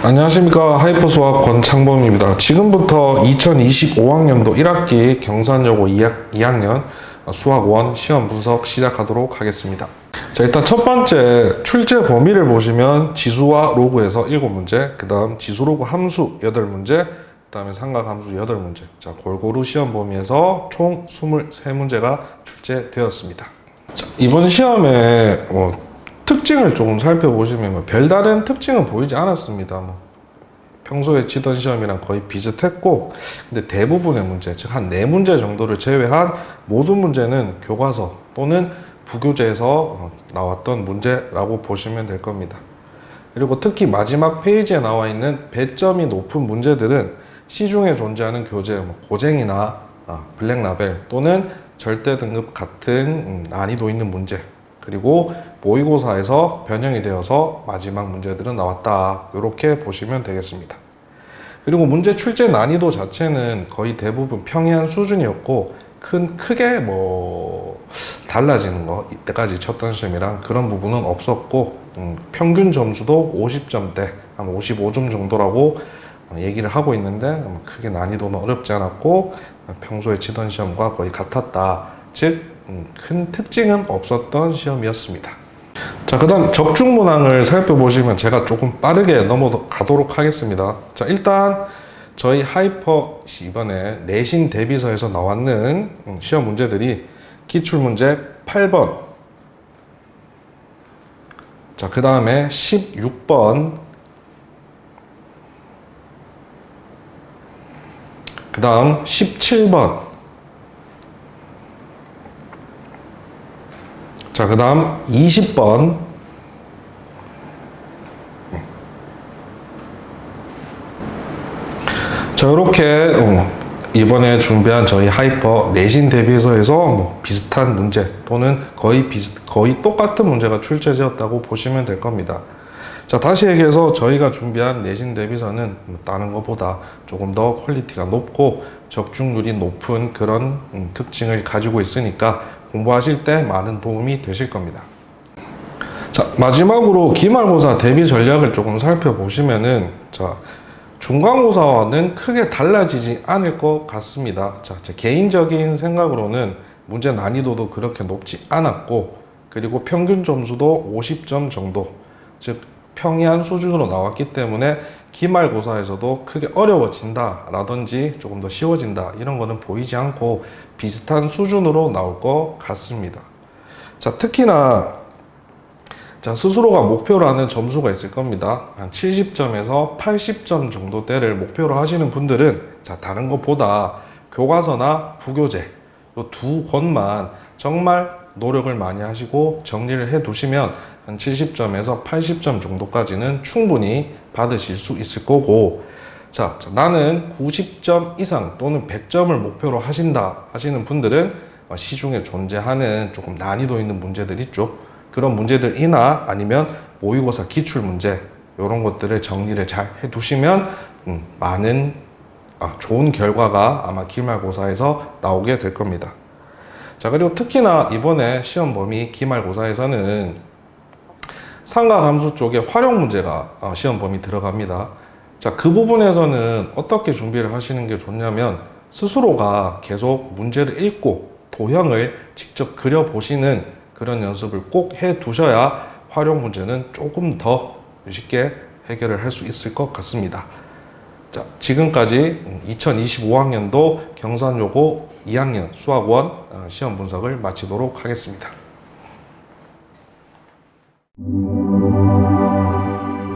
안녕하십니까 하이퍼수학 권창범입니다. 지금부터 2025학년도 1학기 경산여고 2학, 년 수학 1 시험 분석 시작하도록 하겠습니다. 자 일단 첫 번째 출제 범위를 보시면 지수와 로그에서 7문제, 그 다음 지수 로그 함수 8문제, 그 다음에 삼각 함수 8문제. 자 골고루 시험 범위에서 총 23문제가 출제되었습니다. 자, 이번 시험에 뭐 특징을 조금 살펴보시면 뭐 별다른 특징은 보이지 않았습니다. 뭐 평소에 치던 시험이랑 거의 비슷했고, 근데 대부분의 문제, 즉 한 네 문제 정도를 제외한 모든 문제는 교과서 또는 부교재에서 어, 나왔던 문제라고 보시면 될 겁니다. 그리고 특히 마지막 페이지에 나와 있는 배점이 높은 문제들은 시중에 존재하는 교재, 뭐 고쟁이나 아, 블랙라벨 또는 절대 등급 같은 음, 난이도 있는 문제 그리고 모의고사에서 변형이 되어서 마지막 문제들은 나왔다. 이렇게 보시면 되겠습니다. 그리고 문제 출제 난이도 자체는 거의 대부분 평이한 수준이었고 큰 크게 뭐 달라지는 거 이때까지 쳤던 시험이랑 그런 부분은 없었고 음, 평균 점수도 50점대 한 55점 정도라고 얘기를 하고 있는데 음, 크게 난이도는 어렵지 않았고 평소에 치던 시험과 거의 같았다. 즉, 음, 큰 특징은 없었던 시험이었습니다. 자, 그 다음 적중 문항을 살펴보시면 제가 조금 빠르게 넘어가도록 하겠습니다. 자, 일단 저희 하이퍼 이번에 내신 대비서에서 나왔는 음, 시험 문제들이 기출문제 8번, 자, 그 다음에 16번, 그 다음 17번, 자, 그 다음 20번. 자, 이렇게 어, 이번에 준비한 저희 하이퍼 내신 대비서에서 뭐 비슷한 문제 또는 거의 비슷, 거의 똑같은 문제가 출제되었다고 보시면 될 겁니다. 자, 다시 얘기해서 저희가 준비한 내신 대비서는 뭐 다른 것보다 조금 더 퀄리티가 높고 적중률이 높은 그런 음, 특징을 가지고 있으니까 공부하실 때 많은 도움이 되실 겁니다. 자, 마지막으로 기말고사 대비 전략을 조금 살펴보시면은, 자, 중간고사와는 크게 달라지지 않을 것 같습니다. 자, 제 개인적인 생각으로는 문제 난이도도 그렇게 높지 않았고, 그리고 평균 점수도 50점 정도, 즉, 평이한 수준으로 나왔기 때문에 기말고사에서도 크게 어려워진다 라든지 조금 더 쉬워진다 이런 거는 보이지 않고 비슷한 수준으로 나올 것 같습니다. 자, 특히나 자, 스스로가 목표로 하는 점수가 있을 겁니다. 한 70점에서 80점 정도대를 목표로 하시는 분들은 자, 다른 것보다 교과서나 부교재 이두 권만 정말 노력을 많이 하시고 정리를 해 두시면 한 70점에서 80점 정도까지는 충분히 받으실 수 있을 거고 자, 자, 나는 90점 이상 또는 100점을 목표로 하신다 하시는 분들은 어, 시중에 존재하는 조금 난이도 있는 문제들 있죠. 그런 문제들이나 아니면 모의고사 기출 문제 이런 것들을 정리를 잘 해두시면 음, 많은 아, 좋은 결과가 아마 기말고사에서 나오게 될 겁니다. 자 그리고 특히나 이번에 시험 범위 기말고사에서는 상가 감소 쪽에 활용 문제가 어, 시험 범위 들어갑니다. 자, 그 부분에서는 어떻게 준비를 하시는 게 좋냐면 스스로가 계속 문제를 읽고 도형을 직접 그려보시는 그런 연습을 꼭 해 두셔야 활용 문제는 조금 더 쉽게 해결을 할 수 있을 것 같습니다. 자, 지금까지 2025학년도 경산여고 2학년 수학원 어, 시험 분석을 마치도록 하겠습니다.